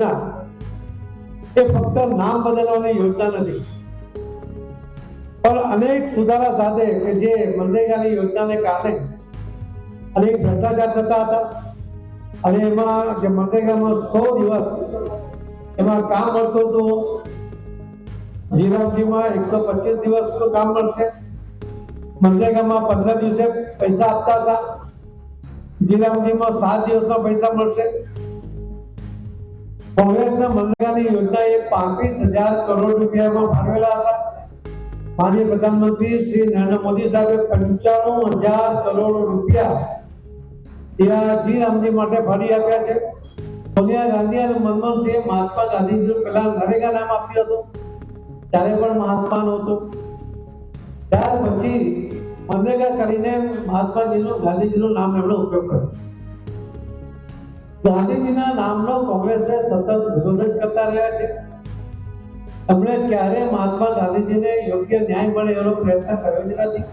એ ફક્ત નામ બદલવાની યોજના નથી. પણ અનેક સુધારા સાથે કે જે મનરેગાની યોજનાને કારણે અનેક ભ્રષ્ટાચાર થતા હતા. અને એમાં જે મનરેગામાં સો દિવસ એમાં કામ મળતું હતું. જીરામજીમાં એકસો પચીસ દિવસનું કામ મળશે. મનરેગામાં પંદર દિવસે પૈસા આપતા હતા. જીરામજીમાં સાત દિવસના પૈસા મળશે. કોંગ્રેસના મનરેગાની યોજના એ પાંત્રીસ હજાર કરોડ રૂપિયામાં ફાળવેલા હતા. માનીય પ્રધાનમંત્રી શ્રી નરેન્દ્ર મોદી સાહેબે પંચાણું હજાર કરોડ રૂપિયા ત્યાં જી રામજી માટે ફાળી આપ્યા છે. સોનિયા ગાંધી અને મનમોહનસિંહે મહાત્મા ગાંધીજી પહેલા નરેગા નામ આપ્યું હતું. ત્યારે પણ મહાત્મા નહોતો. ત્યાર પછી મનરેગા કરીને મહાત્માજીનું ગાંધીજીનું નામ એમણે ઉપયોગ કર્યો. ગાંધીજીના નામનો કોંગ્રેસે સતત વિરોધ જ કરતા રહ્યા છે. એમણે ક્યારે મહાત્મા ગાંધીજીને યોગ્ય ન્યાય મળે એનો પ્રયત્ન કર્યો જ નથી.